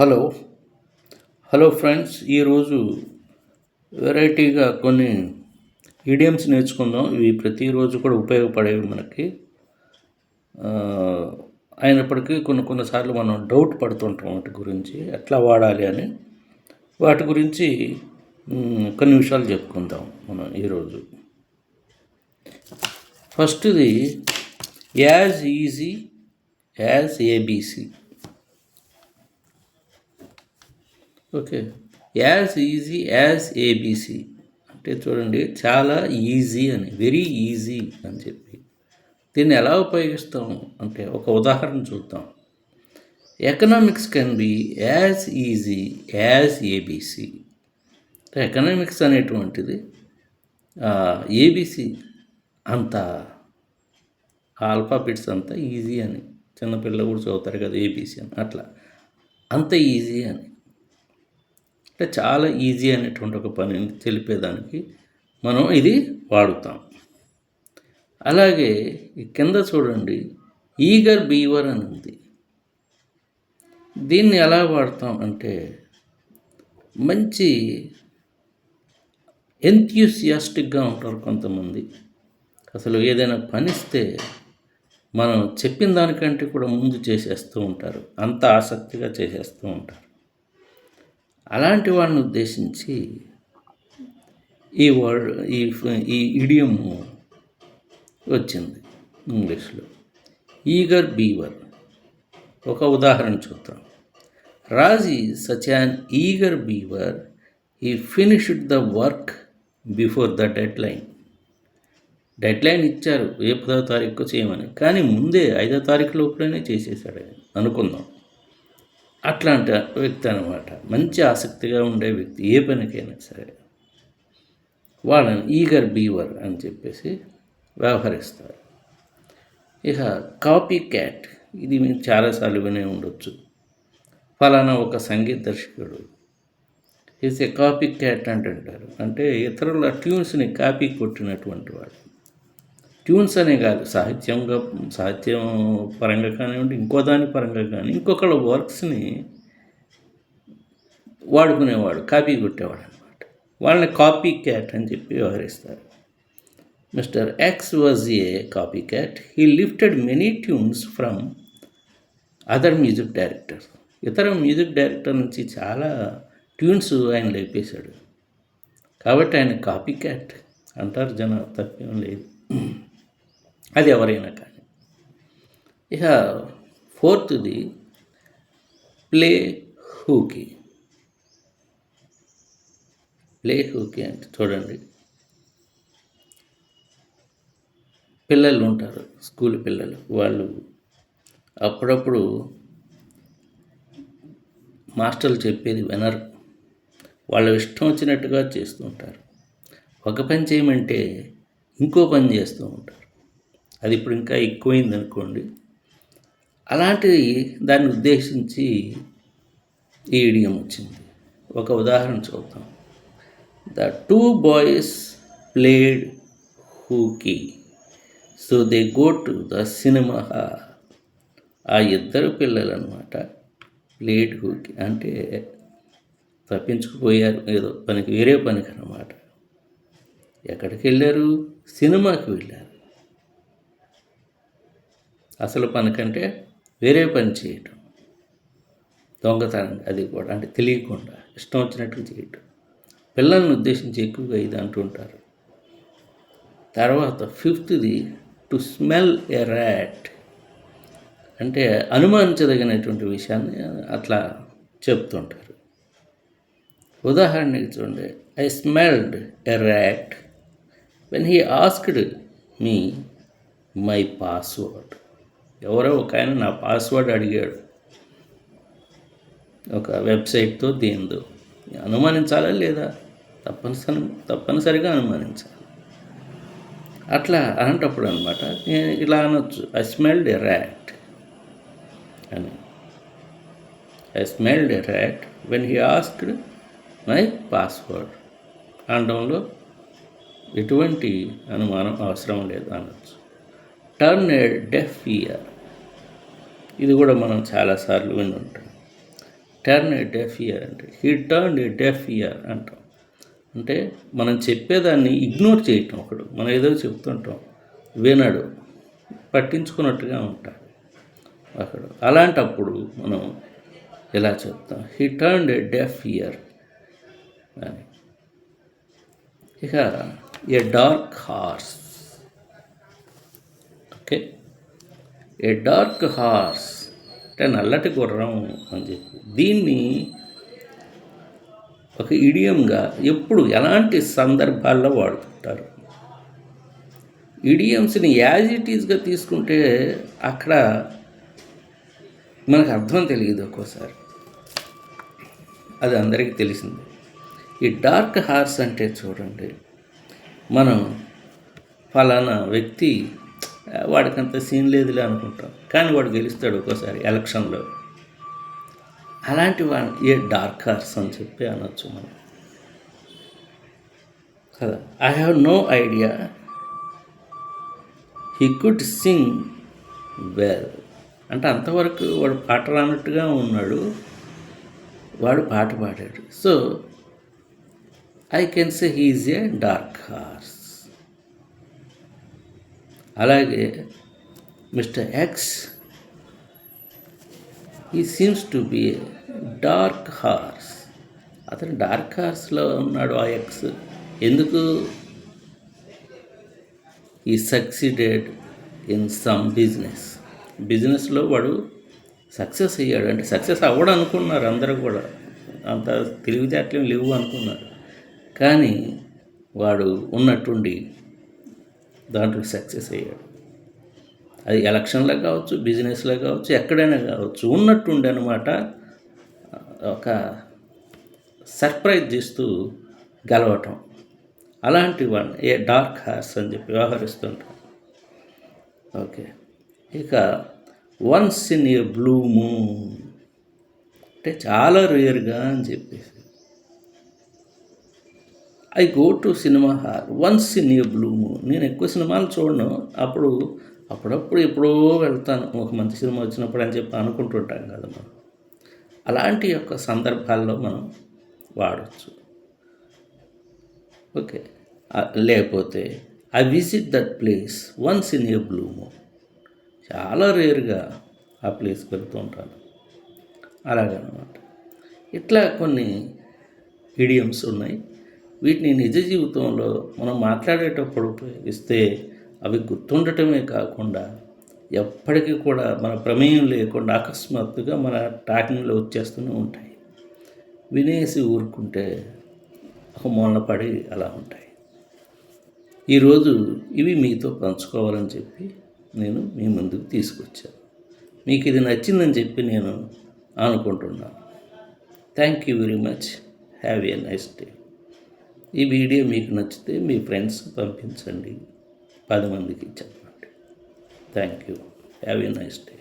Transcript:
Hello. Hello friends ఈరోజు వెరైటీగా కొన్ని ఈడియమ్స్ నేర్చుకుందాం. ఇవి ప్రతిరోజు కూడా ఉపయోగపడేవి మనకి. అయినప్పటికీ కొన్ని కొన్నిసార్లు మనం డౌట్ పడుతుంటాం వాటి గురించి ఎట్లా వాడాలి అని. వాటి గురించి కొన్ని విషయాలు చెప్పుకుందాం మనం ఈరోజు. ఫస్ట్ది as easy as ABC. Okay. As easy as ABC. అంటే చూడండి చాలా ఈజీ అని వెరీ ఈజీ అని చెప్పి. దీన్ని ఎలా ఉపయోగిస్తాం? అంటే ఒక ఉదాహరణ చూద్దాం. Economics can be as easy as ABC. Economics అనేటువంటిది ఏబీసీ అంత ఆల్ఫాబెట్స్ అంతా ఈజీ అని. చిన్నపిల్లలు కూడా చదువుతారు కదా ఏబీసీ అని. అట్లా. అంత ఈజీ అని. అంటే చాలా ఈజీ అనేటువంటి ఒక పనిని తెలిపేదానికి మనం ఇది వాడుతాం. అలాగే ఈ కింద చూడండి ఈగర్ బీవర్ అని ఉంది. దీన్ని ఎలా వాడతాం అంటే మంచి ఎంథ్యూసియాస్టిక్గా ఉంటారు కొంతమంది. అసలు ఏదైనా పనిస్తే మనం చెప్పిన దానికంటే కూడా ముందు చేసేస్తూ ఉంటారు. అంత ఆసక్తిగా చేసేస్తూ ఉంటారు. అలాంటి వాళ్ళని ఉద్దేశించి ఈ వర్డ్ ఈ ఈ ఇడియం వచ్చింది ఇంగ్లీష్లో. ఈగర్ బీవర్ ఒక ఉదాహరణ చూద్దాం. Raji such an eager beaver he finished the work before the deadline deadline ఇచ్చారు ఏ పదో తారీఖు చేయమని. కానీ ముందే ఐదో తారీఖు లోపలనే చేసేసాడు ఆయన. అనుకుందాం. అట్లాంటి వ్యక్తి అనమాట మంచి ఆసక్తిగా ఉండే వ్యక్తి ఏ పనికైనా సరే. వాళ్ళని ఈగర్ బీవర్ అని చెప్పేసి వ్యవహరిస్తారు. ఇక కాపీ క్యాట్ ఇది మీరు చాలాసార్లు వినే ఉండొచ్చు. ఫలానా ఒక సంగీత దర్శకుడు. ఈజ్ ఏ కాపీ క్యాట్ అంటుంటారు. అంటే ఇతరుల ట్యూన్స్ని కాపీ కొట్టినటువంటి వాడు. ట్యూన్స్ అనే కాదు సాహిత్యంగా సాహిత్యం పరంగా కానివ్వండి ఇంకో దాని పరంగా కానీ ఇంకొకళ్ళ వర్క్స్ని వాడుకునేవాడు కాపీ కొట్టేవాడు అనమాట వాళ్ళని కాపీ క్యాట్ అని చెప్పి వ్యవహరిస్తారు. Mister X was a copy cat. He lifted many tunes from other music director ఇతర మ్యూజిక్ డైరెక్టర్ నుంచి చాలా ట్యూన్స్ ఆయన లేపేశాడు. కాబట్టి ఆయన కాపీ క్యాట్ అంటారు జన తప్పేం లేదు. అది ఎవరైనా కానీ. ఇక ఫోర్త్ది ప్లే హూకీ. ప్లే హూకీ అంటే చూడండి. పిల్లలు ఉంటారు స్కూల్ పిల్లలు. వాళ్ళు అప్పుడప్పుడు మాస్టర్లు చెప్పేది వినరు. వాళ్ళ ఇష్టం వచ్చినట్టుగా చేస్తూ ఉంటారు. ఒక పని చేయమంటే ఇంకో పని చేస్తూ ఉంటారు. అది ఇప్పుడు ఇంకా ఎక్కువైంది అనుకోండి అలాంటిది దాన్ని ఉద్దేశించి ఈ ఇడియం వచ్చింది. ఒక ఉదాహరణ చూద్దాం. The two boys played hooky. So they go to the cinema ఆ ఇద్దరు పిల్లలు అనమాట ప్లేడ్ హూకీ. అంటే తప్పించుకుపోయారు ఏదో పనికి వేరే పనికి అనమాట ఎక్కడికి వెళ్ళారు సినిమాకి వెళ్ళారు. అసలు పని కంటే వేరే పని చేయటం. దొంగతనం అది కూడా అంటే తెలియకుండా ఇష్టం వచ్చినట్టు చేయటం. పిల్లల్ని ఉద్దేశించి ఎక్కువగా ఇది అంటుంటారు తర్వాత ఫిఫ్త్ది టు స్మెల్ ఎ ర్యాట్ అంటే అనుమానించదగినటువంటి విషయాన్ని అట్లా చెప్తుంటారు. ఉదాహరణకి చూడండి I smelled a rat when he asked me my password. ఎవరో ఒక ఆయన నా పాస్వర్డ్ అడిగాడు. ఒక వెబ్సైట్తో దీంతో. అనుమానించాలా లేదా? తప్పనిసరి తప్పనిసరిగా అనుమానించాలి. అట్లా అలాంటప్పుడు అనమాట నేను ఇలా అనొచ్చు. ఐ స్మెల్డ్ ఎ ర్యాట్ అని. I smelled a rat when he asked my password అనడంలో ఎటువంటి అనుమానం అవసరం లేదు అనొచ్చు. టర్న్ ఏ డెఫ్ ఇయర్ ఇది కూడా మనం చాలాసార్లు విని ఉంటాం టర్న్ ఏ డెఫ్ ఇయర్ అంటే he turn a deaf ear అంటాం. అంటే మనం చెప్పేదాన్ని ఇగ్నోర్ చేయటం ఒకడు. మనం ఏదో చెప్తుంటాం వినడు పట్టించుకున్నట్టుగా ఉంటాడు ఒకడు. అలాంటప్పుడు మనం ఇలా చెప్తాం? He turn a deaf ear అని. ఇక a dark horse okay. A dark horse అంటే నల్లటి గుర్రం అని చెప్పి. దీన్ని ఒక ఇడియంగా ఎప్పుడు ఎలాంటి సందర్భాల్లో వాడుతుంటారు? ఇడియమ్స్ని యాజ్ ఇట్ ఈజ్గా తీసుకుంటే అక్కడ మనకు అర్థం తెలియదు ఒక్కోసారి. అది అందరికీ తెలిసింది. ఈ డార్క్ హార్స్ అంటే చూడండి మనం ఫలానా వ్యక్తి వాడికి అంత సీన్ లేదులే అనుకుంటాం. కానీ వాడు గెలుస్తాడు ఒక్కోసారి ఎలక్షన్లో. అలాంటి వాడు ఏ డార్క్ హార్స్ అని చెప్పి అనొచ్చు మనం. కదా? I have no idea he could sing well అంటే అంతవరకు వాడు పాట రానట్టుగా ఉన్నాడు. వాడు పాట పాడాడు. So I can say he's a dark horse అలాగే మిస్టర్ ఎక్స్ ఈ seems to be dark horse అతను డార్క్ హార్స్లో ఉన్నాడు ఆ ఎక్స్ ఎందుకు? ఈ సక్సీడెడ్ ఇన్ సమ్ బిజినెస్ బిజినెస్లో వాడు సక్సెస్ అయ్యాడు. అంటే సక్సెస్ అవ్వడం అనుకున్నారు అందరూ కూడా. అంత తెలివితేటలు లేవు అనుకున్నారు. కానీ వాడు ఉన్నట్టుండి దాంట్లో సక్సెస్ అయ్యాడు. అది ఎలక్షన్లో కావచ్చు బిజినెస్లో కావచ్చు ఎక్కడైనా కావచ్చు ఉన్నట్టుండి అనమాట ఒక సర్ప్రైజ్ చేస్తూ గెలవటం. అలాంటి వన్ ఏ డార్క్ హార్స్ అని చెప్పి వ్యవహరిస్తుంటాం. ఓకే. ఇక once in a blue moon అంటే చాలా రేర్గా అని చెప్పేసి. I go to cinema hall once in a blue moon నేను ఎక్కువ సినిమాలు చూడను. అప్పుడు అప్పుడప్పుడు ఎప్పుడో వెళ్తాను. ఒక మంచి సినిమా వచ్చినప్పుడు అని చెప్పి అనుకుంటుంటాం కదా మనం. అలాంటి యొక్క సందర్భాల్లో మనం వాడచ్చు. ఓకే. లేకపోతే I visit that place once in a blue moon చాలా రేర్గా ఆ ప్లేస్కి వెళ్తూ ఉంటాను. అలాగనమాట. ఇట్లా కొన్ని ఇడియమ్స్ ఉన్నాయి. వీటిని నిజ జీవితంలో మనం మాట్లాడేటప్పుడు ఉపయోగిస్తే అవి గుర్తుండటమే కాకుండా ఎప్పటికీ కూడా మన ప్రమేయం లేకుండా అకస్మాత్తుగా మన టాకింగ్లో వచ్చేస్తూనే ఉంటాయి. వినేసి ఊరుకుంటే ఒక మూలన పడి అలా ఉంటాయి. ఈరోజు ఇవి మీతో పంచుకోవాలని చెప్పి నేను మీ ముందుకు తీసుకొచ్చాను. మీకు ఇది నచ్చిందని చెప్పి నేను అనుకుంటున్నాను. Thank you very much have a nice day ఈ వీడియో మీకు నచ్చితే మీ ఫ్రెండ్స్ పంపించండి. పది మందికి చెప్పండి. Thank you have a nice day